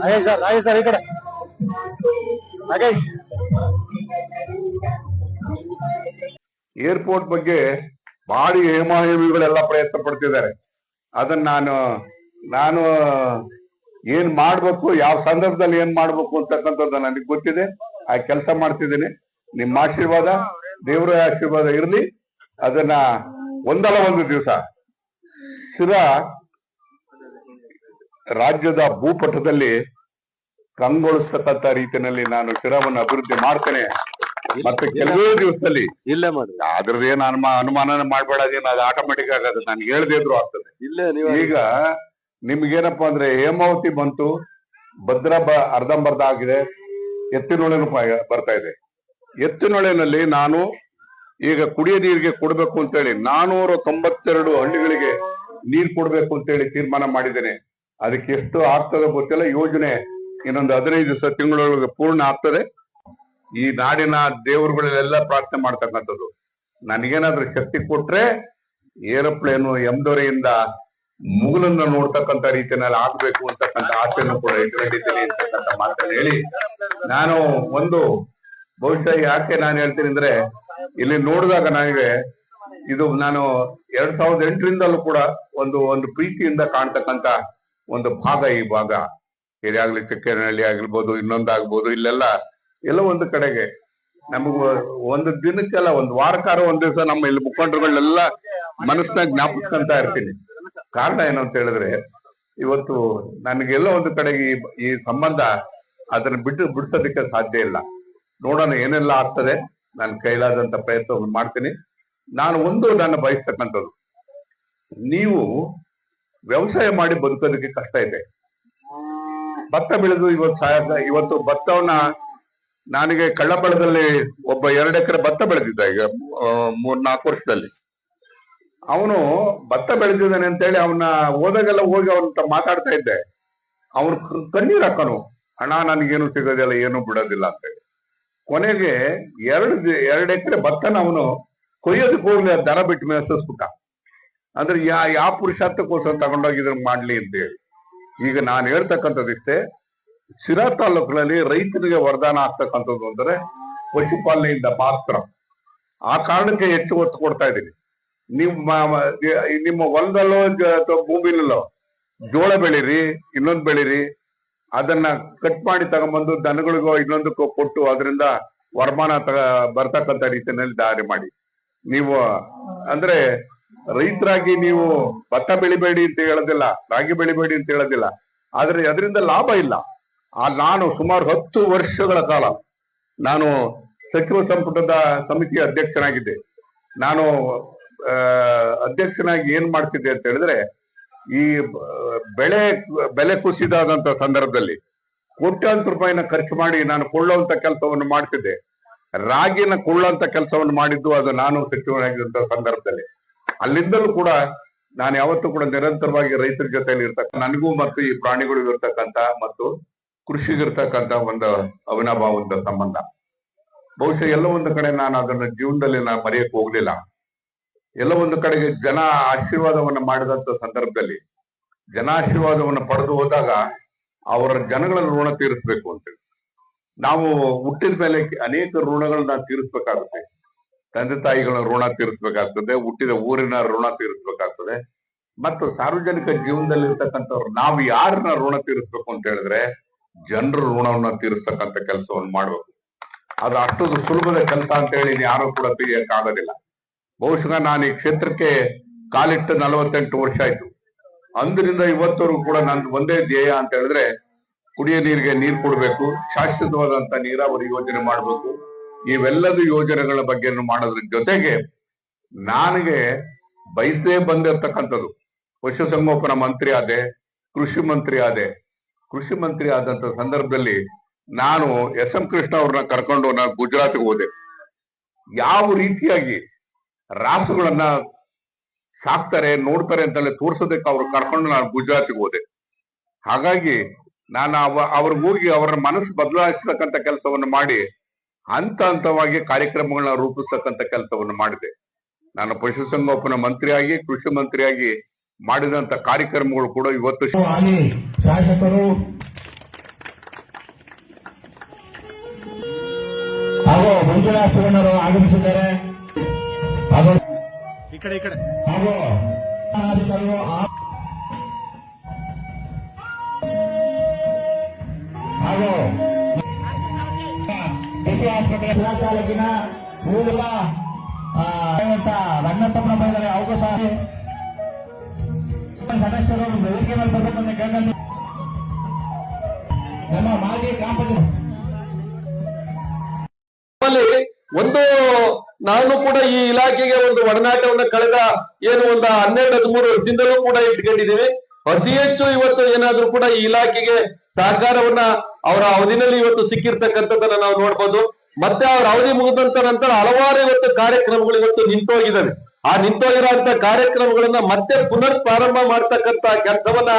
Nagesh sir Nagesh sir ಈ ಕಡೆ Nagesh airport ಬಗ್ಗೆ ಭಾರಿ ಹೇಮಾಯವಿಗಳೆಲ್ಲ ಪ್ರಯತ್ನ ಪಡ್ತಿದ್ದಾರೆ. ಅದನ್ನ ನಾನು ನಾನು ಏನ್ ಮಾಡ್ಬೇಕು, ಯಾವ ಸಂದರ್ಭದಲ್ಲಿ ಏನ್ ಮಾಡ್ಬೇಕು ಅಂತಕ್ಕಂಥದ್ದು ನನಗೆ ಗೊತ್ತಿದೆ. ಆ ಕೆಲಸ ಮಾಡ್ತಿದ್ದೀನಿ. ನಿಮ್ಮ ಆಶೀರ್ವಾದ, ದೇವರ ಆಶೀರ್ವಾದ ಇರಲಿ. ಅದನ್ನ ಒಂದಲ್ಲ ಒಂದು ದಿವಸ. ಸ್ಥಿರ ರಾಜ್ಯದ ಭೂಪಟದಲ್ಲಿ ಕಂಗೊಳಿಸ್ತಕ್ಕಂಥ ರೀತಿಯಲ್ಲಿ ನಾನು ಶಿರವನ್ನು ಅಭಿವೃದ್ಧಿ ಮಾಡ್ತೇನೆ. ಮತ್ತೆ ಕೆಲವೇ ದಿವಸದಲ್ಲಿ ಇಲ್ಲೇ ಮಾಡಿ ಅದ್ರದ್ದೇನು ಅನುಮಾನ ಅನುಮಾನ ಮಾಡ್ಬೇಡ ಅದು ಆಟೋಮೆಟಿಕ್ ಆಗತ್ತೆ ನಾನು ಹೇಳ್ದಿದ್ರು ಆಗ್ತದೆ. ಇಲ್ಲೇ ನೀವು ಈಗ ನಿಮ್ಗೇನಪ್ಪಾ ಅಂದ್ರೆ ಹೇಮಾವತಿ ಬಂತು ಭದ್ರಾ ಬ ಅರ್ಧಂಬರ್ಧ ಆಗಿದೆ ಎತ್ತಿನೊಳೆನು ಬರ್ತಾ ಇದೆ. ಎತ್ತಿನೊಳೆನಲ್ಲಿ ನಾನು ಈಗ ಕುಡಿಯ ನೀರಿಗೆ ಕೊಡ್ಬೇಕು ಅಂತೇಳಿ ನಾನೂರ ತೊಂಬತ್ತೆರಡು ಹಳ್ಳಿಗಳಿಗೆ ನೀರ್ ಕೊಡ್ಬೇಕು ಅಂತೇಳಿ ತೀರ್ಮಾನ ಮಾಡಿದ್ದೇನೆ. ಅದಕ್ಕೆ ಎಷ್ಟು ಆಗ್ತದೆ ಗೊತ್ತಿಲ್ಲ. ಯೋಜನೆ ಇನ್ನೊಂದು ಹದಿನೈದು ದಿವಸ ತಿಂಗಳೊಳಗೆ ಪೂರ್ಣ ಆಗ್ತದೆ. ಈ ನಾಡಿನ ದೇವರುಗಳಲ್ಲೆಲ್ಲ ಪ್ರಾರ್ಥನೆ ಮಾಡ್ತಕ್ಕಂಥದ್ದು. ನನಗೇನಾದ್ರೂ ಶಕ್ತಿ ಕೊಟ್ರೆ ಏರೋಪ್ಲೇನು ಎಂದೊರೆಯಿಂದ ಮುಗುಲನ್ನ ನೋಡ್ತಕ್ಕಂತ ರೀತಿಯಲ್ಲಿ ಆಗ್ಬೇಕು ಅಂತಕ್ಕಂಥ ಆಸೆಯನ್ನು ಕೂಡ ಇಟ್ಕೊಂಡಿದ್ದೀನಿ ಅಂತಕ್ಕಂಥ ಮಾತನ್ನ ಹೇಳಿ ನಾನು ಒಂದು ಬಹುಶಃ ಯಾಕೆ ನಾನು ಹೇಳ್ತೀನಿ ಅಂದ್ರೆ ಇಲ್ಲಿ ನೋಡಿದಾಗ ನನಗೆ ಇದು ನಾನು ಎರಡ್ ಸಾವಿರದ ಎಂಟರಿಂದಲೂ ಕೂಡ ಒಂದು ಒಂದು ಪ್ರೀತಿಯಿಂದ ಕಾಣ್ತಕ್ಕಂತ ಒಂದು ಭಾಗ ಈ ಭಾಗ. ಹಿರಿಯಾಗ್ಲಿ ಚಿಕ್ಕನಹಳ್ಳಿ ಆಗಿರ್ಬೋದು ಇನ್ನೊಂದಾಗ್ಬೋದು, ಇಲ್ಲೆಲ್ಲ ಎಲ್ಲೋ ಒಂದು ಕಡೆಗೆ ನಮಗ ಒಂದು ದಿನಕ್ಕೆಲ್ಲ ಒಂದು ವಾರಕ್ಕಾರ ಒಂದ್ ದಿವಸ ನಮ್ಮ ಇಲ್ಲಿ ಮುಖಂಡರುಗಳೆಲ್ಲ ಮನಸ್ಸಿನಾಗ ಜ್ಞಾಪಿಸ್ಕೊಂತ ಇರ್ತೀನಿ. ಕಾರಣ ಏನು ಅಂತ ಹೇಳಿದ್ರೆ, ಇವತ್ತು ನನಗೆಲ್ಲ ಒಂದು ಕಡೆಗೆ ಈ ಸಂಬಂಧ ಅದನ್ನ ಬಿಟ್ಟು ಬಿಡ್ಸೋದಕ್ಕೆ ಸಾಧ್ಯ ಇಲ್ಲ. ನೋಡೋಣ ಏನೆಲ್ಲ ಆಗ್ತದೆ. ನಾನು ಕೈಲಾದಂತ ಪ್ರಯತ್ನವನ್ನು ಮಾಡ್ತೀನಿ. ನಾನು ಒಂದು ನನ್ನ ಬಯಸ್ತಕ್ಕಂಥದ್ದು. ನೀವು ವ್ಯವಸಾಯ ಮಾಡಿ ಬದುಕೋದಕ್ಕೆ ಕಷ್ಟ ಇದೆ. ಭತ್ತ ಬೆಳೆದು ಇವತ್ತು ಸಾಯ ಇವತ್ತು ಭತ್ತವನ್ನ ನನಗೆ ಕಳ್ಳಬಳದಲ್ಲಿ ಒಬ್ಬ ಎರಡು ಎಕರೆ ಭತ್ತ ಬೆಳೆದಿದ್ದ ಈಗ ಮೂರ್ ನಾಲ್ಕು ವರ್ಷದಲ್ಲಿ. ಅವನು ಭತ್ತ ಬೆಳೆದಿದ್ದಾನೆ ಅಂತೇಳಿ ಅವನ್ನ ಹೋದಾಗೆಲ್ಲ ಹೋಗಿ ಅವನ ಮಾತಾಡ್ತಾ ಇದ್ದೆ. ಅವನು ಕಣ್ಣೀರ್ ಹಾಕನು ಹಣ ನನಗೇನು ಸಿಗೋದಿಲ್ಲ, ಏನು ಬಿಡೋದಿಲ್ಲ ಅಂತೇಳಿ. ಕೊನೆಗೆ ಎರಡು ಎರಡು ಎಕರೆ ಭತ್ತನ ಅವನು ಕೊಯ್ಯೋದಕ್ಕೆ ಹೋಗ್ಲಿ ದರ ಬಿಟ್ಟು ಮೇಸಸ್ಬಿಟ್ಟ ಅಂದ್ರೆ ಯಾ ಯಾವ ಪುರುಷಾರ್ಥಕ್ಕೋಸ್ಕರ ತಗೊಂಡೋಗಿ ಇದನ್ನ ಮಾಡ್ಲಿ ಅಂತ ಹೇಳಿ ಈಗ ನಾನು ಹೇಳ್ತಕ್ಕಂಥದ್ದಿಷ್ಟೇ ಸಿರಾ ತಾಲೂಕಿನಲ್ಲಿ ರೈತರಿಗೆ ವರದಾನ ಆಗ್ತಕ್ಕಂಥದ್ದು ಅಂದ್ರೆ ಪಶುಪಾಲನೆಯಿಂದ ಮಾತ್ರ. ಆ ಕಾರಣಕ್ಕೆ ಹೆಚ್ಚು ಒತ್ತು ಕೊಡ್ತಾ ಇದ್ದೀನಿ ನಿಮ್ಮ ನಿಮ್ಮ ಹೊಲದಲ್ಲೋ ಅಥವಾ ಭೂಮಿಲಲ್ಲೋ ಜೋಳ ಬೆಳೀರಿ, ಇನ್ನೊಂದು ಬೆಳೀರಿ, ಅದನ್ನ ಕಟ್ ಮಾಡಿ ತಗೊಂಡ್ಬಂದು ದನಗಳಿಗೋ ಇನ್ನೊಂದಕ್ಕೋ ಕೊಟ್ಟು ಅದರಿಂದ ವರಮಾನ ತಗ, ಬರ್ತಕ್ಕಂಥ ರೀತಿಯಲ್ಲಿ ದಾರಿ ಮಾಡಿ. ನೀವು, ಅಂದ್ರೆ ರೈತರಾಗಿ ನೀವು ಭತ್ತ ಬೆಳಿಬೇಡಿ ಅಂತ ಹೇಳೋದಿಲ್ಲ, ರಾಗಿ ಬೆಳಿಬೇಡಿ ಅಂತ ಹೇಳೋದಿಲ್ಲ. ಆದ್ರೆ ಅದರಿಂದ ಲಾಭ ಇಲ್ಲ. ಆ ನಾನು ಸುಮಾರು ಹತ್ತು ವರ್ಷಗಳ ಕಾಲ ನಾನು ಸಚಿವ ಸಂಪುಟದ ಸಮಿತಿಯ ಅಧ್ಯಕ್ಷನಾಗಿದ್ದೆ. ನಾನು ಅಧ್ಯಕ್ಷನಾಗಿ ಏನ್ ಮಾಡ್ತಿದ್ದೆ ಅಂತ ಹೇಳಿದ್ರೆ, ಈ ಬೆಳೆ, ಬೆಲೆ ಕುಸಿದಾದಂತ ಸಂದರ್ಭದಲ್ಲಿ ಕೋಟ್ಯಾಂತರ ರೂಪಾಯಿನ ಖರ್ಚು ಮಾಡಿ ನಾನು ಕೊಳ್ಳುವಂತ ಕೆಲಸವನ್ನು ಮಾಡ್ತಿದ್ದೆ. ರಾಗಿನ ಕೊಳ್ಳುವಂತ ಕೆಲಸವನ್ನು ಮಾಡಿದ್ದು ಅದು ನಾನು ಸಚಿವನಾಗಿದ್ದಂತ ಸಂದರ್ಭದಲ್ಲಿ. ಅಲ್ಲಿಂದಲೂ ಕೂಡ ನಾನು ಯಾವತ್ತೂ ಕೂಡ ನಿರಂತರವಾಗಿ ರೈತರ ಜೊತೆಯಲ್ಲಿ ಇರ್ತಕ್ಕ ನನಗೂ ಮತ್ತು ಈ ಪ್ರಾಣಿಗಳಿಗೂ ಇರ್ತಕ್ಕಂತ ಮತ್ತು ಕೃಷಿಗಿರ್ತಕ್ಕಂತ ಒಂದು ಅವಿನಾಭಾವಂತ ಸಂಬಂಧ. ಬಹುಶಃ ಎಲ್ಲ ಒಂದು ಕಡೆ ನಾನು ಅದನ್ನ ಜೀವನದಲ್ಲಿ ನಾನು ಮರೆಯಕ್ಕೆ ಹೋಗ್ಲಿಲ್ಲ. ಎಲ್ಲ ಒಂದು ಕಡೆಗೆ ಜನ ಆಶೀರ್ವಾದವನ್ನು ಮಾಡಿದಂತ ಸಂದರ್ಭದಲ್ಲಿ, ಜನ ಆಶೀರ್ವಾದವನ್ನು ಪಡೆದು ಹೋದಾಗ ಅವರ ಜನಗಳ ಋಣ ತೀರಿಸ್ಬೇಕು ಅಂತೇಳಿ ನಾವು ಹುಟ್ಟಿದ ಮೇಲೆ ಅನೇಕ ಋಣಗಳನ್ನ ತೀರಿಸ್ಬೇಕಾಗುತ್ತೆ. ತಂದೆ ತಾಯಿಗಳ ಋಣ ತೀರಿಸ್ಬೇಕಾಗ್ತದೆ, ಹುಟ್ಟಿದ ಊರಿನ ಋಣ ತೀರಿಸ್ಬೇಕಾಗ್ತದೆ. ಮತ್ತು ಸಾರ್ವಜನಿಕ ಜೀವನದಲ್ಲಿ ಇರ್ತಕ್ಕಂಥವ್ರು ನಾವು ಯಾರನ್ನ ಋಣ ತೀರಿಸ್ಬೇಕು ಅಂತ ಹೇಳಿದ್ರೆ ಜನರ ಋಣವನ್ನ ತೀರಿಸ್ತಕ್ಕಂಥ ಕೆಲಸವನ್ನು ಮಾಡಬೇಕು. ಅದು ಅಷ್ಟೊಂದು ಸುಲಭದ ಕೆಲಸ ಅಂತ ಹೇಳಿ ಯಾರು ಕೂಡ ತೆಗಿಯಕ್ ಆಗೋದಿಲ್ಲ. ಬಹುಶಃ ನಾನು ಈ ಕ್ಷೇತ್ರಕ್ಕೆ ಕಾಲಿಟ್ಟು ನಲವತ್ತೆಂಟು ವರ್ಷ ಆಯ್ತು. ಅಂದಿನಿಂದ ಇವತ್ತವರೆಗೂ ಕೂಡ ನಂದು ಒಂದೇ ಧ್ಯೇಯ ಅಂತ ಹೇಳಿದ್ರೆ ಕುಡಿಯೋ ನೀರಿಗೆ ನೀರು ಕೊಡಬೇಕು, ಶಾಶ್ವತವಾದಂತ ನೀರಾವರಿ ಯೋಜನೆ ಮಾಡಬೇಕು. ಇವೆಲ್ಲದೂ ಯೋಜನೆಗಳ ಬಗ್ಗೆ ಮಾಡೋದ್ರ ಜೊತೆಗೆ ನನಗೆ ಬಯಸೇ ಬಂದಿರತಕ್ಕಂಥದ್ದು. ಪಶುಸಂಗೋಪನಾ ಮಂತ್ರಿ ಆದೆ, ಕೃಷಿ ಮಂತ್ರಿ ಆದೆ ಕೃಷಿ ಮಂತ್ರಿ ಆದಂತ ಸಂದರ್ಭದಲ್ಲಿ ನಾನು ಎಸ್ ಎಂ ಕೃಷ್ಣ ಅವ್ರನ್ನ ಕರ್ಕೊಂಡು ನಾನು ಗುಜರಾತ್ಗೆ ಹೋದೆ. ಯಾವ ರೀತಿಯಾಗಿ ರಾಸುಗಳನ್ನ ಸಾಕ್ತಾರೆ, ನೋಡ್ತಾರೆ ಅಂತಲೇ ತೋರ್ಸೋದಕ್ಕೆ ಅವ್ರು ಕರ್ಕೊಂಡು ನಾನು ಗುಜರಾತ್ಗೆ ಹೋದೆ. ಹಾಗಾಗಿ ನಾನು ಅವ ಅವ್ರಿಗೆ ಹೋಗಿ ಅವರ ಮನಸ್ಸು ಬದಲಾಯಿಸ್ತಕ್ಕಂಥ ಕೆಲಸವನ್ನು ಮಾಡಿ ಹಂತ ಹಂತವಾಗಿ ಕಾರ್ಯಕ್ರಮಗಳನ್ನ ರೂಪಿಸ್ತಕ್ಕಂಥ ಕೆಲಸವನ್ನು ಮಾಡಿದೆ. ನಾನು ಪಶುಸಂಗೋಪನಾ ಮಂತ್ರಿಯಾಗಿ, ಕೃಷಿ ಮಂತ್ರಿಯಾಗಿ ಮಾಡಿದಂತ ಕಾರ್ಯಕ್ರಮಗಳು ಕೂಡ ಇವತ್ತು ಹಾಲಿ ಶಾಸಕರು ಹಾಗೂ ಮಂಜುಳಾ ಸುವರ್ಣರು ಆಗಮಿಸಿದ್ದಾರೆ. ಹಾಗೂ ಈ ಕಡೆ ಈ ಕಡೆ. ಹಾಗೂ ಹಾಗೂ ಬಿಸಿ ಆಸ್ಪತ್ರೆ ತಾಲೂಕಿನ ಮೂಲ ರಂಗತಮ್ಮ ಬಂದರೆ ಅವಕಾಶ ಸದಸ್ಯರು ಗಂಡನ್ನು ನಮ್ಮ ಮಾಜಿ ಒಂದು ನಾನು ಕೂಡ ಈ ಇಲಾಖೆಗೆ ಒಂದು ಒಡನಾಟವನ್ನು ಕಳೆದ ಏನು ಒಂದು ಹನ್ನೆರಡು, ಹದಿಮೂರು ವರ್ಷದಿಂದಲೂ ಕೂಡ ಇಟ್ಕೊಂಡಿದ್ದೀವಿ. ಅತಿ ಹೆಚ್ಚು ಇವತ್ತು ಏನಾದ್ರೂ ಕೂಡ ಈ ಇಲಾಖೆಗೆ ಸಹಕಾರವನ್ನ ಅವರ ಅವಧಿನಲ್ಲಿ ಇವತ್ತು ಸಿಕ್ಕಿರ್ತಕ್ಕಂಥದ್ದನ್ನ ನಾವು ನೋಡ್ಬೋದು. ಮತ್ತೆ ಅವ್ರ ಅವಧಿ ಮುಗಿದಂತ ನಂತರ ಹಲವಾರು ಇವತ್ತು ಕಾರ್ಯಕ್ರಮಗಳು ಇವತ್ತು ನಿಂತೋಗಿದ್ದಾವೆ. ಆ ನಿಂತೋಗಿರೋಂತ ಕಾರ್ಯಕ್ರಮಗಳನ್ನ ಮತ್ತೆ ಪುನರ್ ಪ್ರಾರಂಭ ಮಾಡ್ತಕ್ಕಂತ ಕೆಲಸವನ್ನ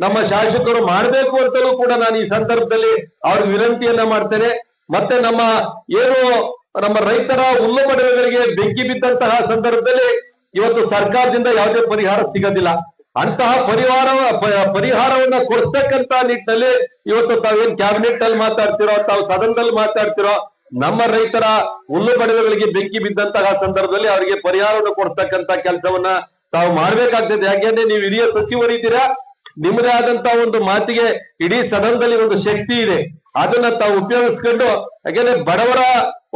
ನಮ್ಮ ಶಾಸಕರು ಮಾಡಬೇಕು ಅಂತಲೂ ಕೂಡ ನಾನು ಈ ಸಂದರ್ಭದಲ್ಲಿ ಅವ್ರಿಗೆ ವಿನಂತಿಯನ್ನ ಮಾಡ್ತೇನೆ. ಮತ್ತೆ ನಮ್ಮ ಏನು ನಮ್ಮ ರೈತರ ಹುಲ್ಲು ಮಡವೆಗಳಿಗೆ ಬೆಂಕಿ ಬಿದ್ದಂತಹ ಸಂದರ್ಭದಲ್ಲಿ ಇವತ್ತು ಸರ್ಕಾರದಿಂದ ಯಾವುದೇ ಪರಿಹಾರ ಸಿಗೋದಿಲ್ಲ. ಅಂತಹ ಪರಿಹಾರ, ಪರಿಹಾರವನ್ನ ಕೊಡ್ತಕ್ಕಂತ ನಿಟ್ಟಿನಲ್ಲಿ ಇವತ್ತು ತಾವೇನ್ ಕ್ಯಾಬಿನೆಟ್ ಅಲ್ಲಿ ಮಾತಾಡ್ತಿರೋ, ತಾವು ಸದನದಲ್ಲಿ ಮಾತಾಡ್ತಿರೋ ನಮ್ಮ ರೈತರ ಹುಲ್ಲು ಬಡವೆಗಳಿಗೆ ಬೆಂಕಿ ಬಿದ್ದಂತಹ ಸಂದರ್ಭದಲ್ಲಿ ಅವರಿಗೆ ಪರಿಹಾರವನ್ನು ಕೊಡ್ತಕ್ಕಂತ ಕೆಲಸವನ್ನ ತಾವು ಮಾಡ್ಬೇಕಾಗ್ತದೆ. ಯಾಕೆಂದ್ರೆ ನೀವು ಹಿರಿಯ ಸಚಿವರಿದ್ದೀರಾ ನಿಮ್ಮದೇ ಆದಂತಹ ಒಂದು ಮಾತಿಗೆ ಇಡೀ ಸದನದಲ್ಲಿ ಒಂದು ಶಕ್ತಿ ಇದೆ. ಅದನ್ನ ತಾವು ಉಪಯೋಗಿಸ್ಕೊಂಡು, ಯಾಕೆಂದ್ರೆ ಬಡವರ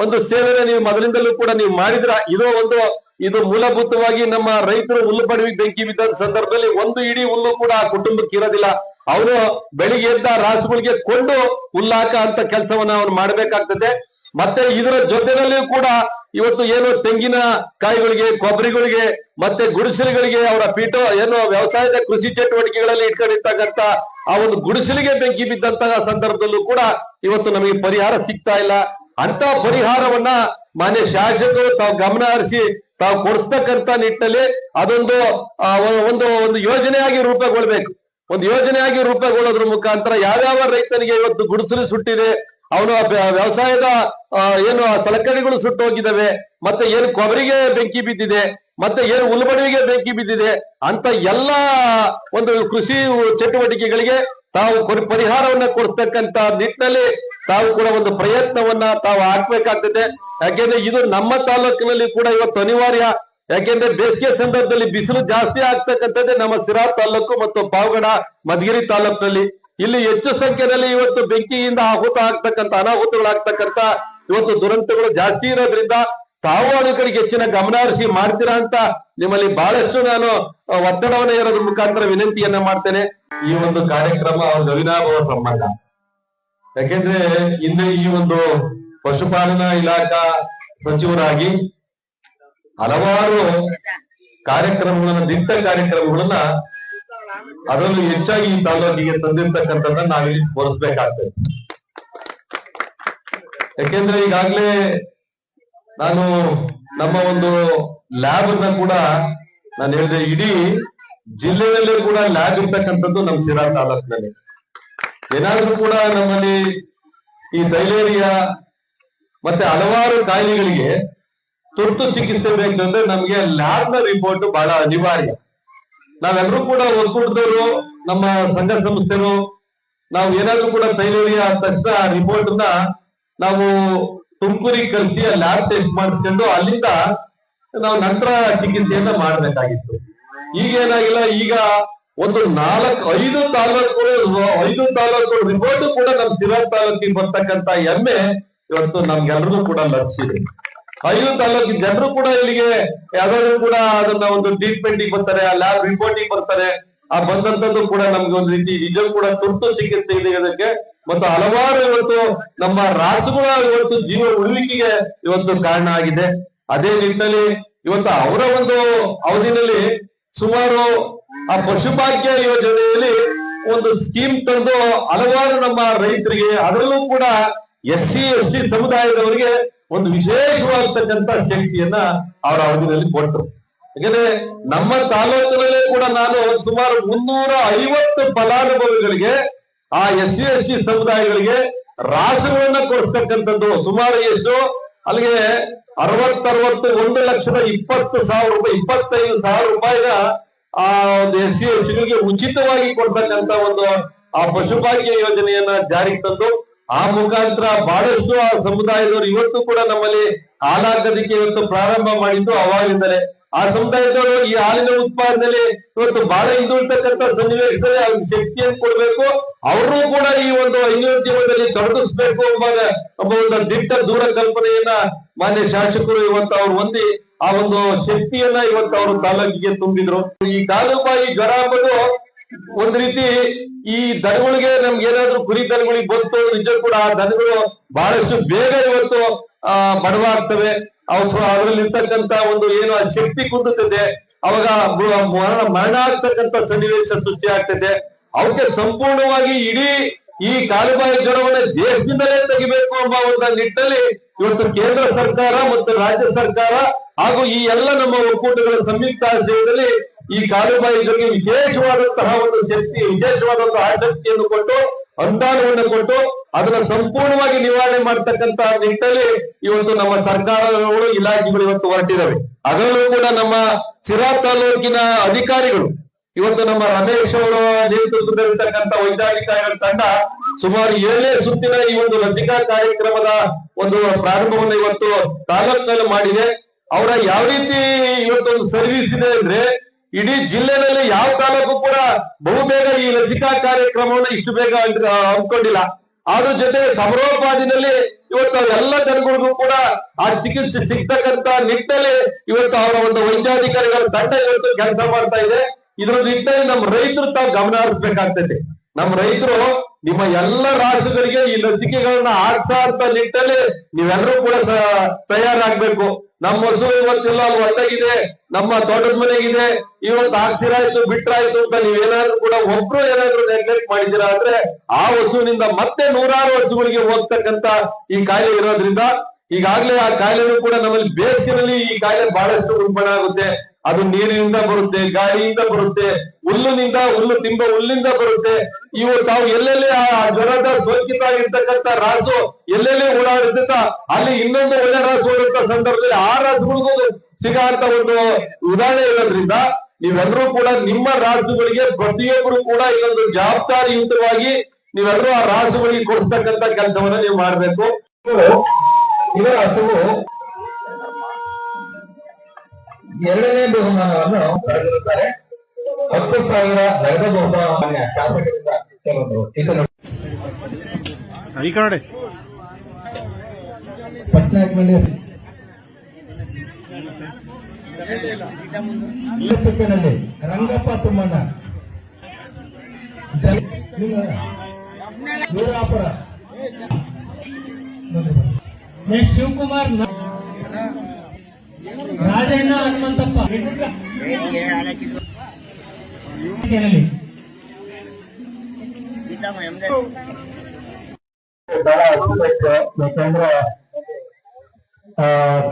ಒಂದು ಸೇವೆನ ನೀವು ಮೊದಲಿಂದಲೂ ಕೂಡ ನೀವು ಮಾಡಿದ್ರ, ಇದು ಒಂದು, ಇದು ಮೂಲಭೂತವಾಗಿ ನಮ್ಮ ರೈತರು ಹುಲ್ಲು ಪಡವಿ ಬೆಂಕಿ ಬಿದ್ದ ಸಂದರ್ಭದಲ್ಲಿ ಒಂದು ಇಡೀ ಹುಲ್ಲು ಕೂಡ ಆ ಕುಟುಂಬಕ್ಕೆ ಇರೋದಿಲ್ಲ. ಅವರು ಬೆಳಿಗ್ಗೆ ಎದ್ದ ರಾಸುಗಳಿಗೆ ಕೊಂಡು ಹುಲ್ಲಾಕ ಅಂತ ಕೆಲಸವನ್ನ ಅವ್ರು ಮಾಡ್ಬೇಕಾಗ್ತದೆ. ಮತ್ತೆ ಇದರ ಜೊತೆನಲ್ಲಿಯೂ ಕೂಡ ಇವತ್ತು ಏನು ತೆಂಗಿನ ಕಾಯಿಗಳಿಗೆ, ಕೊಬ್ಬರಿಗಳಿಗೆ, ಮತ್ತೆ ಗುಡಿಸಲುಗಳಿಗೆ ಅವರ ಪೀಠ, ಏನು ವ್ಯವಸಾಯದ ಕೃಷಿ ಚಟುವಟಿಕೆಗಳಲ್ಲಿ ಇಟ್ಕೊಂಡಿರ್ತಕ್ಕಂತ ಆ ಒಂದು ಗುಡಿಸಲಿಗೆ ಬೆಂಕಿ ಬಿದ್ದಂತಹ ಸಂದರ್ಭದಲ್ಲೂ ಕೂಡ ಇವತ್ತು ನಮಗೆ ಪರಿಹಾರ ಸಿಗ್ತಾ ಇಲ್ಲ. ಅಂತ ಪರಿಹಾರವನ್ನ ಮಾನ್ಯ ಶಾಸಕರು ತಾವು ಗಮನ ಹರಿಸಿ ತಾವು ಕೊಡಿಸ್ತಕ್ಕಂತ ನಿಟ್ಟಿನಲ್ಲಿ ಅದೊಂದು ಒಂದು ಒಂದು ಯೋಜನೆಯಾಗಿ ರೂಪಗೊಳ್ಬೇಕು. ಒಂದು ಯೋಜನೆಯಾಗಿ ರೂಪಗೊಳ್ಳೋದ್ರ ಮುಖಾಂತರ ಯಾವ್ಯಾವ ರೈತನಿಗೆ ಇವತ್ತು ಗುಡಿಸಲು ಸುಟ್ಟಿದೆ ಅವನು ವ್ಯವಸಾಯದ ಏನು ಸಲಕರಣೆಗಳು ಸುಟ್ಟು ಹೋಗಿದ್ದಾವೆ, ಮತ್ತೆ ಏನು ಕೊಬ್ಬರಿಗೆ ಬೆಂಕಿ ಬಿದ್ದಿದೆ, ಮತ್ತೆ ಏನು ಉಲ್ಬಣವಿಗೆ ಬೆಂಕಿ ಬಿದ್ದಿದೆ, ಅಂತ ಎಲ್ಲಾ ಒಂದು ಕೃಷಿ ಚಟುವಟಿಕೆಗಳಿಗೆ ತಾವು ಪರಿ- ಪರಿಹಾರವನ್ನ ಕೊಡ್ತಕ್ಕಂತ ನಿಟ್ಟಿನಲ್ಲಿ ತಾವು ಕೂಡ ಒಂದು ಪ್ರಯತ್ನವನ್ನ ತಾವು ಹಾಕ್ಬೇಕಾಗ್ತದೆ. ಯಾಕೆಂದ್ರೆ ಇದು ನಮ್ಮ ತಾಲೂಕಿನಲ್ಲಿ ಕೂಡ ಇವತ್ತು ಅನಿವಾರ್ಯ. ಯಾಕೆಂದ್ರೆ ಬೇಸಿಗೆ ಸಂದರ್ಭದಲ್ಲಿ ಬಿಸಿಲು ಜಾಸ್ತಿ ಆಗ್ತಕ್ಕಂಥದ್ದೇ ನಮ್ಮ ಸಿರಾ ತಾಲೂಕು ಮತ್ತು ಪಾವಗಡ, ಮಧುಗಿರಿ ತಾಲೂಕಿನಲ್ಲಿ. ಇಲ್ಲಿ ಹೆಚ್ಚು ಸಂಖ್ಯೆಯಲ್ಲಿ ಇವತ್ತು ಬೆಂಕಿಯಿಂದ ಆಹುತ ಆಗ್ತಕ್ಕಂಥ ಅನಾಹುತಗಳಾಗ್ತಕ್ಕಂಥ ಇವತ್ತು ದುರಂತಗಳು ಜಾಸ್ತಿ ಇರೋದ್ರಿಂದ ತಾವು ಹೆಚ್ಚಿನ ಗಮನ ಹರಿಸಿ ಮಾಡ್ತೀರಾ ಅಂತ ನಿಮ್ಮಲ್ಲಿ ಬಹಳಷ್ಟು ನಾನು ಒತ್ತಡವನ್ನ ಇರೋದ್ರ ಮುಖಾಂತರ ವಿನಂತಿಯನ್ನ ಮಾಡ್ತೇನೆ. ಈ ಒಂದು ಕಾರ್ಯಕ್ರಮ ಒಂದು ಅವಿನಾಭವ ಸಂಬಂಧ. ಯಾಕೆಂದ್ರೆ ಹಿಂದೆ ಈ ಒಂದು ಪಶುಪಾಲನಾ ಇಲಾಖಾ ಸಚಿವರಾಗಿ ಹಲವಾರು ಕಾರ್ಯಕ್ರಮಗಳನ್ನ ದಿಟ್ಟ ಕಾರ್ಯಕ್ರಮಗಳನ್ನ ಅದರಲ್ಲೂ ಹೆಚ್ಚಾಗಿ ಈ ತಾಲೂಕಿಗೆ ತಂದಿರ್ತಕ್ಕಂಥದ್ದನ್ನ ನಾವಿಲ್ಲಿ ತೋರಿಸ್ಬೇಕಾಗ್ತದೆ. ಯಾಕೆಂದ್ರೆ ಈಗಾಗ್ಲೇ ನಾನು ನಮ್ಮ ಒಂದು ಲ್ಯಾಬ್ ಅನ್ನ ಕೂಡ ನಾನು ಹೇಳಿದೆ ಇಡೀ ಜಿಲ್ಲೆಯಲ್ಲೇ ಕೂಡ ಲ್ಯಾಬ್ ಇರ್ತಕ್ಕಂಥದ್ದು ನಮ್ಮ ಶಿರಾ ತಾಲೂಕಿನಲ್ಲಿ. ಏನಾದ್ರೂ ಕೂಡ ನಮ್ಮಲ್ಲಿ ಈ ಡೈಲೇರಿಯಾ ಮತ್ತೆ ಹಲವಾರು ಕಾಯಿಲೆಗಳಿಗೆ ತುರ್ತು ಚಿಕಿತ್ಸೆ ಬೇಕಂದ್ರೆ ನಮ್ಗೆ ಲ್ಯಾಬ್ನ ರಿಪೋರ್ಟ್ ಬಹಳ ಅನಿವಾರ್ಯ. ನಾವೆಲ್ಲರೂ ಕೂಡ ಒಕ್ಕೂಟದವರು ನಮ್ಮ ಸಂಘ ಸಂಸ್ಥೆರು ನಾವು ಏನಾದ್ರೂ ಕೂಡ ಫೈಲೇರಿಯಾ ತಕ್ಷಣ ರಿಪೋರ್ಟ್ನ ನಾವು ತುಮಕೂರಿಗೆ ಕಳಿಸಿ ಲ್ಯಾಬ್ ಟೆಸ್ಟ್ ಮಾಡಿಸ್ಕೊಂಡು ಅಲ್ಲಿಂದ ನಾವು ನಂತರ ಚಿಕಿತ್ಸೆಯನ್ನ ಮಾಡ್ಬೇಕಾಗಿತ್ತು. ಈಗ ಏನಾಗಿಲ್ಲ, ಈಗ ಒಂದು ನಾಲ್ಕು, ಐದು ತಾಲೂಕುಗಳು ಐದು ತಾಲೂಕು ರಿಪೋರ್ಟ್ ಕೂಡ ನಮ್ ಸಿರಾ ತಾಲೂಕಿಗೆ ಬರ್ತಕ್ಕಂತ ಹೆಮ್ಮೆ ಇವತ್ತು ನಮ್ಗೆಲ್ರಿಗೂ ಕೂಡ ಲಭಿಸಿದೆ. ಐದು ತಾಲೂಕಿನ ಜನರು ಕೂಡ ಇಲ್ಲಿಗೆ ಯಾವ್ದಾದ್ರು ಕೂಡ ಅದನ್ನ ಒಂದು ಟ್ರೀಟ್ಮೆಂಟ್ ಬರ್ತಾರೆ, ಆ ಲ್ಯಾಬ್ ರಿಪೋರ್ಟಿಂಗ್ ಬರ್ತಾರೆ. ಆ ಬಂದಂತದ್ದು ಕೂಡ ನಮ್ಗೆ ಒಂದು ರೀತಿ ನಿಜ ಕೂಡ ತುರ್ತು ಚಿಕಿತ್ಸೆ ಇದೆ ಅದಕ್ಕೆ ಮತ್ತು ಹಲವಾರು ಇವತ್ತು ನಮ್ಮ ರಾಜ್ಯಗಳ ಇವತ್ತು ಜೀವ ಉಳಿವಿಕೆಗೆ ಇವತ್ತು ಕಾರಣ ಆಗಿದೆ. ಅದೇ ನಿಟ್ಟಿನಲ್ಲಿ ಇವತ್ತು ಅವರ ಒಂದು ಅವಧಿನಲ್ಲಿ ಸುಮಾರು ಆ ಪಶುಭಾಗ್ಯ ಯೋಜನೆಯಲ್ಲಿ ಒಂದು ಸ್ಕೀಮ್ ತಂದು ಹಲವಾರು ನಮ್ಮ ರೈತರಿಗೆ ಅದರಲ್ಲೂ ಕೂಡ ಎಸ್ ಸಿ ಎಸ್ ಟಿ ಸಮುದಾಯದವರಿಗೆ ಒಂದು ವಿಶೇಷವಾಗ್ತಕ್ಕಂತ ಶಕ್ತಿಯನ್ನ ಅವರ ಅವಧಿಯಲ್ಲಿ ಕೊಟ್ಟರು. ಯಾಕಂದ್ರೆ ನಮ್ಮ ತಾಲೂಕಿನಲ್ಲೇ ಕೂಡ ನಾನು ಸುಮಾರು ಮುನ್ನೂರ ಐವತ್ತು ಫಲಾನುಭವಿಗಳಿಗೆ, ಆ ಎಸ್ ಸಿ, ಎಸ್ ಟಿ ಸಮುದಾಯಗಳಿಗೆ ರಾಸುಗಳನ್ನ ಕೊಡ್ತಕ್ಕಂಥದ್ದು. ಸುಮಾರು ಎಷ್ಟು? ಅಲ್ಲಿಗೆ ಅರವತ್ತರವತ್ತು, ಒಂದು ಲಕ್ಷದ ಇಪ್ಪತ್ತು ಸಾವಿರ ರೂಪಾಯಿ, ಇಪ್ಪತ್ತೈದು ಸಾವಿರ ರೂಪಾಯಿನ, ಆ ಒಂದು ಎಸ್ ಸಿ, ಎಸ್ ಟಿಗಳಿಗೆ ಉಚಿತವಾಗಿ ಕೊಡ್ತಕ್ಕಂತ ಒಂದು, ಆ ಪಶುಭಾಗ್ಯ ಯೋಜನೆಯನ್ನ ಜಾರಿಗೆ ತಂದು ಆ ಮುಖಾಂತರ ಬಹಳಷ್ಟು ಆ ಸಮುದಾಯದವರು ಇವತ್ತು ಕೂಡ ನಮ್ಮಲ್ಲಿ ಹಾಲಾಗದಕ್ಕೆ ಇವತ್ತು ಪ್ರಾರಂಭ ಮಾಡಿದ್ದು ಅವಾಗಿಂದಲೇ. ಆ ಸಮುದಾಯದವರು ಈ ಹಾಲಿನ ಉತ್ಪಾದನೆಯಲ್ಲಿ ಇವತ್ತು ಬಹಳ ಹಿಂದುಳಿತಕ್ಕಂತ ಸನ್ನಿವೇಶದಲ್ಲಿ ಅವ್ರಿಗೆ ಶಕ್ತಿಯನ್ನು ಕೊಡ್ಬೇಕು. ಅವರು ಕೂಡ ಈ ಒಂದು ಹೈನೋದ್ಯಮದಲ್ಲಿ ತೊಡಗಿಸ್ಬೇಕು ಎಂಬ ಒಬ್ಬ ಒಂದು ದಿಟ್ಟ ದೂರ ಕಲ್ಪನೆಯನ್ನ ಮಾನ್ಯ ಶಾಸಕರು ಇವತ್ತು ಅವ್ರು ಹೊಂದಿ ಆ ಒಂದು ಶಕ್ತಿಯನ್ನ ಇವತ್ತು ಅವರು ತಾಲೂಕಿಗೆ ತುಂಬಿದ್ರು. ಈ ಕಾಲುಬಾಯಿ ಜ್ವರ ಅಂಬುದು ಒಂದ್ ರೀತಿ ಈ ದನಗಳಿಗೆ ನಮ್ಗೆ ಏನಾದ್ರು ಕುರಿ ದನಗಳಿಗೆ ಬಂತು ನಿಜ ಕೂಡ ಆ ದನಗಳು ಬಹಳಷ್ಟು ಬೇಗ ಇವತ್ತು, ಆ, ಬಡವಾಗ್ತವೆ. ಅವ್ರು ಅದರಲ್ಲಿ ಇರ್ತಕ್ಕಂತ ಒಂದು ಏನು ಶಕ್ತಿ ಕುಂದುತ್ತದೆ. ಅವಾಗ ಮರಣ ಮರಣ ಆಗ್ತಕ್ಕಂತ ಸನ್ನಿವೇಶ ಸೃಷ್ಟಿ ಆಗ್ತದೆ. ಅವಕ್ಕೆ ಸಂಪೂರ್ಣವಾಗಿ ಇಡೀ ಈ ಕಾಲುಬಾಯಿ ಜ್ವರವನ್ನ ದೇಶದಿಂದಲೇ ತೆಗಿಬೇಕು ಎಂಬ ಒಂದು ನಿಟ್ಟಲ್ಲಿ ಇವತ್ತು ಕೇಂದ್ರ ಸರ್ಕಾರ ಮತ್ತು ರಾಜ್ಯ ಸರ್ಕಾರ ಹಾಗೂ ಈ ಎಲ್ಲ ನಮ್ಮ ಒಕ್ಕೂಟಗಳ ಸಂಯುಕ್ತ ಆಶ್ರಯದಲ್ಲಿ ಈ ಕಾಲುಬಾಯಿಗಳಿಗೆ ವಿಶೇಷವಾದಂತಹ ಒಂದು ಶಕ್ತಿ, ವಿಶೇಷವಾದಂತಹ ಆಸಕ್ತಿಯನ್ನು ಕೊಟ್ಟು, ಅನುದಾನವನ್ನು ಕೊಟ್ಟು, ಅದನ್ನ ಸಂಪೂರ್ಣವಾಗಿ ನಿವಾರಣೆ ಮಾಡ್ತಕ್ಕಂತಹ ನಿಟ್ಟಲ್ಲಿ ಇವತ್ತು ನಮ್ಮ ಸರ್ಕಾರಗಳು, ಇಲಾಖೆಗಳು ಇವತ್ತು ಹೊರಟಿದ್ದಾವೆ ಅದರಲ್ಲೂ ಕೂಡ ನಮ್ಮ ಸಿರಾ ತಾಲೂಕಿನ ಅಧಿಕಾರಿಗಳು, ಇವತ್ತು ನಮ್ಮ ರಮೇಶ್ ಅವರ ನೇತೃತ್ವದಲ್ಲಿರ್ತಕ್ಕಂಥ ವೈದ್ಯಾಧಿಕಾರಿಗಳ ತಂಡ ಸುಮಾರು ಏಳನೇ ಸುತ್ತಿನ ಈ ಒಂದು ಲಸಿಕಾ ಕಾರ್ಯಕ್ರಮದ ಒಂದು ಪ್ರಾರಂಭವನ್ನು ಇವತ್ತು ತಾಲೂಕಿನಲ್ಲಿ ಮಾಡಿದೆ. ಅವರ ಯಾವ ರೀತಿ ಇವತ್ತು ಒಂದು ಸರ್ವಿಸ್ ಇದೆ ಅಂದ್ರೆ ಇಡೀ ಜಿಲ್ಲೆನಲ್ಲಿ ಯಾವ ತಾಲೂಕು ಕೂಡ ಬಹುಬೇಗ ಈ ಲಸಿಕಾ ಕಾರ್ಯಕ್ರಮವನ್ನು ಇಷ್ಟು ಬೇಗ ಅಂದ್ಕೊಂಡಿಲ್ಲ ಅದ್ರ ಜೊತೆ ಸಮರೋಪಾದಿನಲ್ಲಿ ಇವತ್ತು ಎಲ್ಲ ಜನಗಳಿಗೂ ಕೂಡ ಆ ಚಿಕಿತ್ಸೆ ಸಿಗ್ತಕ್ಕಂತ ನಿಟ್ಟಲ್ಲಿ ಇವತ್ತು ಅವರ ಒಂದು ವೈದ್ಯಾಧಿಕಾರಿಗಳ ತಂಡ ಇವತ್ತು ಕೆಲಸ ಮಾಡ್ತಾ ಇದೆ. ಇದ್ರ ನಿಟ್ಟಲ್ಲಿ ನಮ್ಮ ರೈತರು ತಾವು ಗಮನ ಹರಿಸ್ಬೇಕಾಗ್ತದೆ ನಮ್ಮ ರೈತರು ನಿಮ್ಮ ಎಲ್ಲ ರಾಜ್ಯಗಳಿಗೆ ಈ ಲಸಿಕೆಗಳನ್ನ ಆಡ್ಸಾ ಅಂತ ನಿಟ್ಟಲ್ಲಿ ನೀವೆಲ್ಲರೂ ಕೂಡ ತಯಾರಾಗ್ಬೇಕು. ನಮ್ಮ ಹಸು ಇವತ್ತಿಲ್ಲ ಅಲ್ಲಿ ಹೊಟ್ಟೆಗಿದೆ ನಮ್ಮ ತೋಟದ ಮನೆಗಿದೆ. ಇವತ್ತು ಆಗ್ತಿರಾಯ್ತು ಬಿಟ್ರಾಯ್ತು ಅಂತ ನೀವೇನಾದ್ರು ಕೂಡ ಒಬ್ರು ಏನಾದ್ರು ನೆಗ್ಲೆಕ್ಟ್ ಮಾಡಿದ್ದೀರಾ ಅಂದ್ರೆ ಆ ಹಸುವಿನಿಂದ ಮತ್ತೆ ನೂರಾರು ಹಸುಗಳಿಗೆ ಹೋಗ್ತಕ್ಕಂತ ಈ ಕಾಯಿಲೆ ಇರೋದ್ರಿಂದ ಈಗಾಗಲೇ ಆ ಕಾಯಿಲೆನೂ ಕೂಡ ನಮ್ಮಲ್ಲಿ ಬೇಸಿಗೆನಲ್ಲಿ ಈ ಕಾಯಿಲೆ ಬಹಳಷ್ಟು ಉಲ್ಬಣ ಆಗುತ್ತೆ. ಅದು ನೀರಿನಿಂದ ಬರುತ್ತೆ, ಗಾಳಿಯಿಂದ ಬರುತ್ತೆ. ಹುಲ್ಲಿನಿಂದ ಹುಲ್ಲು ತಿಂಬ ಹುಲ್ಲಿಂದ ಬರುತ್ತೆ. ಇವು ತಾವು ಎಲ್ಲೆಲ್ಲಿ ಆ ಜ್ವರದ ಸೋಂಕಿತ ಇರ್ತಕ್ಕಂತ ರಾಸು ಎಲ್ಲೆಲ್ಲಿ ಓಡಾಡುತ್ತ ಅಲ್ಲಿ ಇನ್ನೊಂದು ಒಳ್ಳೆ ರಾಸು ಓಡುತ್ತ ಸಂದರ್ಭದಲ್ಲಿ ಆ ರಾಸುಗಳಿಗೂ ಸಿಗಂತ ಒಂದು ಉದಾಹರಣೆ ಇರೋದ್ರಿಂದ ನೀವೆಲ್ಲರೂ ಕೂಡ ನಿಮ್ಮ ರಾಸುಗಳಿಗೆ ಪ್ರತಿಯೊಬ್ಬರು ಕೂಡ ಇನ್ನೊಂದು ಜವಾಬ್ದಾರಿಯುತವಾಗಿ ನೀವೆಲ್ಲರೂ ಆ ರಾಸುಗಳಿಗೆ ಕೊಡ್ತಕ್ಕಂತ ಕೆಲಸವನ್ನ ನೀವು ಮಾಡ್ಬೇಕು. ಇವರ ಹಸುವು ಎರಡನೇ ಬಹುಮಾನವನ್ನು ಪಡೆದಿರುತ್ತಾರೆ. ಹತ್ತು ಸಾವಿರ ನಗದ ಬಹುಮಾನ ಶಾಸಕರಿಂದ ಕೆಲವೊಂದು ಇದನ್ನು ಈ ಕಡೆ ಪಟ್ನಾಯಕ್ನಲ್ಲಿ ನಲ್ಲಿ ರಂಗಪ್ಪ ತುಮ್ಮಣ್ಣ ಜಲ- ನಿಮ್ಮ- ವೀರಾಪುರ ನೆಕ್ಸ್ಟ್ ಶಿವಕುಮಾರ್ ನ- ರಾಜಣ್ಣ ಹನುಮಂತಪ್ಪ ವೇದಿಕೆಯಲ್ಲಿ. ಬಹಳ ಅದ್ಭುತ ಯಾಕಂದ್ರೆ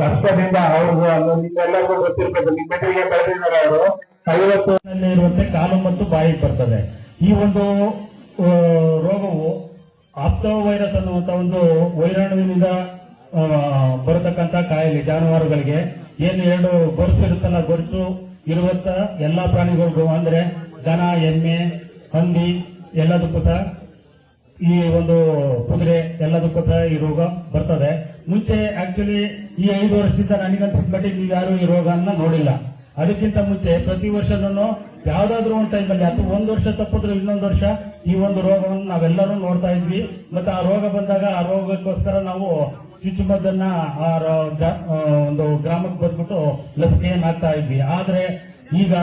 ಕಷ್ಟದಿಂದ ಅವ್ರಿಗೂ ನಿಮ್ಮೆಲ್ಲರಿಗೂ ಗೊತ್ತಿರ್ತದೆ ನಿಮ್ಮೆಲ್ಲರಿಗೆ ಬೆಳೆದಿದ್ದಾರೆ ಅವರು. ಐವತ್ತು ನಲ್ಲಿ ಇರುವಂತೆ ಕಾಲು ಮತ್ತು ಬಾಯಿ ಬರ್ತದೆ. ಈ ಒಂದು ರೋಗವು ಆಪ್ತೋ ವೈರಸ್ ಅನ್ನುವಂತ ಒಂದು ವೈರಾಣುವಿನಿಂದ ಬರತಕ್ಕಂತ ಕಾಯಿಲೆ, ಜಾನುವಾರುಗಳಿಗೆ ಏನು ಎರಡು ಗೊರಸು ಇರುತ್ತಲ್ಲ ಗೊರಸು ಇರುವಂತ ಎಲ್ಲಾ ಪ್ರಾಣಿಗಳಿಗೂ ಅಂದ್ರೆ ದನ, ಎಮ್ಮೆ, ಹಂದಿ ಎಲ್ಲದಕ್ಕೂ ಸಹ ಈ ಒಂದು ಕುದುರೆ ಎಲ್ಲದಕ್ಕೂ ಸಹ ಈ ರೋಗ ಬರ್ತದೆ. ಮುಂಚೆ ಆಕ್ಚುಲಿ ಈ ಐದು ವರ್ಷದಿಂದ ನನಗನ್ಸಿದ ಮಟ್ಟಿಗೆ ನೀವು ಯಾರು ಈ ರೋಗವನ್ನ ನೋಡಿಲ್ಲ. ಅದಕ್ಕಿಂತ ಮುಂಚೆ ಪ್ರತಿ ವರ್ಷನೂ ಯಾವ್ದಾದ್ರು ಒಂದು ಟೈಮಲ್ಲಿ ಅಥವಾ ಒಂದು ವರ್ಷ ತಪ್ಪಿದ್ರೆ ಇನ್ನೊಂದು ವರ್ಷ ಈ ಒಂದು ರೋಗವನ್ನು ನಾವೆಲ್ಲರೂ ನೋಡ್ತಾ ಇದ್ವಿ. ಮತ್ತೆ ಆ ರೋಗ ಬಂದಾಗ ಆ ರೋಗಕ್ಕೋಸ್ಕರ ನಾವು ಚುಚ್ಚುಮದ್ದನ್ನ ಒಂದು ಗ್ರಾಮಕ್ಕೆ ಬಂದ್ಬಿಟ್ಟು ಲಸಿಕೆಯನ್ನು ಹಾಕ್ತಾ ಇದ್ವಿ. ಆದ್ರೆ ಈಗ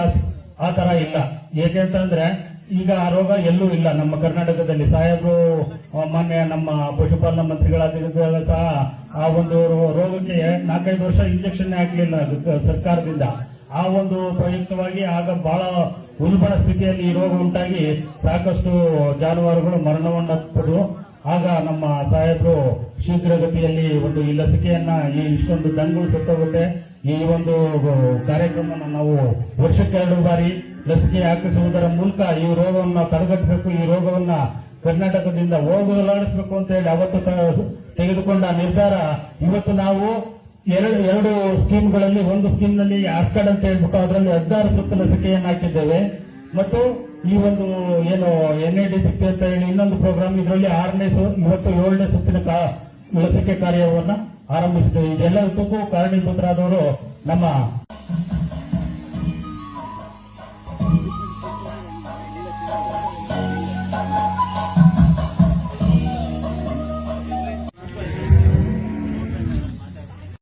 ಆ ತರ ಇಲ್ಲ. ಏಕೆಂತಂದ್ರೆ ಈಗ ಆ ರೋಗ ಎಲ್ಲೂ ಇಲ್ಲ. ನಮ್ಮ ಕರ್ನಾಟಕದಲ್ಲಿ ಸಾಹೇಬರು ಮಾನ್ಯ ನಮ್ಮ ಪಶುಪಾಲನಾ ಮಂತ್ರಿಗಳಾಗಿದ್ದಾಗ ಸಹ ಆ ಒಂದು ರೋಗಕ್ಕೆ ನಾಲ್ಕೈದು ವರ್ಷ ಇಂಜೆಕ್ಷನ್ ಹಾಕಲಿಲ್ಲ ಸರ್ಕಾರದಿಂದ. ಆ ಒಂದು ಪ್ರಯುಕ್ತವಾಗಿ ಆಗ ಬಹಳ ಉಲ್ಬಣ ಸ್ಥಿತಿಯಲ್ಲಿ ಈ ರೋಗ ಉಂಟಾಗಿ ಸಾಕಷ್ಟು ಜಾನುವಾರುಗಳು ಮರಣವನ್ನಪ್ಪದು ಆಗ ನಮ್ಮ ಸಾಹೇಬರು ಶೀಘ್ರಗತಿಯಲ್ಲಿ ಒಂದು ಈ ಲಸಿಕೆಯನ್ನ ಈ ಇಷ್ಟೊಂದು ದಂಗುಳು ಸುತ್ತೋಗುತ್ತೆ ಈ ಒಂದು ಕಾರ್ಯಕ್ರಮವನ್ನು ನಾವು ವರ್ಷಕ್ಕೆ ಎರಡು ಬಾರಿ ಲಸಿಕೆ ಹಾಕಿಸುವುದರ ಮೂಲಕ ಈ ರೋಗವನ್ನು ತಡೆಗಟ್ಟಬೇಕು, ಈ ರೋಗವನ್ನ ಕರ್ನಾಟಕದಿಂದ ಹೋಗಲಾಡಿಸಬೇಕು ಅಂತ ಹೇಳಿ ಅವತ್ತು ತೆಗೆದುಕೊಂಡ ನಿರ್ಧಾರ. ಇವತ್ತು ನಾವು ಎರಡು ಎರಡು ಸ್ಕೀಮ್ಗಳಲ್ಲಿ, ಒಂದು ಸ್ಕೀಮ್ನಲ್ಲಿ ಆಸ್ಕಡ್ ಅಂತ ಹೇಳ್ಬಿಟ್ಟು ಅದರಲ್ಲಿ ಹದಿನಾರು ಸುತ್ತು ಲಸಿಕೆಯನ್ನು ಹಾಕಿದ್ದೇವೆ. ಮತ್ತು ಈ ಒಂದು ಏನು ಎನ್ ಎ ಡಿ ಅಂತ ಹೇಳಿ ಇನ್ನೊಂದು ಪ್ರೋಗ್ರಾಮ್ ಇದರಲ್ಲಿ ಆರನೇ ಇವತ್ತು ಏಳನೇ ಸುತ್ತಿನ ಲಸಿಕೆ ಕಾರ್ಯವನ್ನ ಆರಂಭಿಸಿದೆ. ಇದೆಲ್ಲದಕ್ಕೂ ಕಾರಣೀಭೂತರಾದವರು ನಮ್ಮ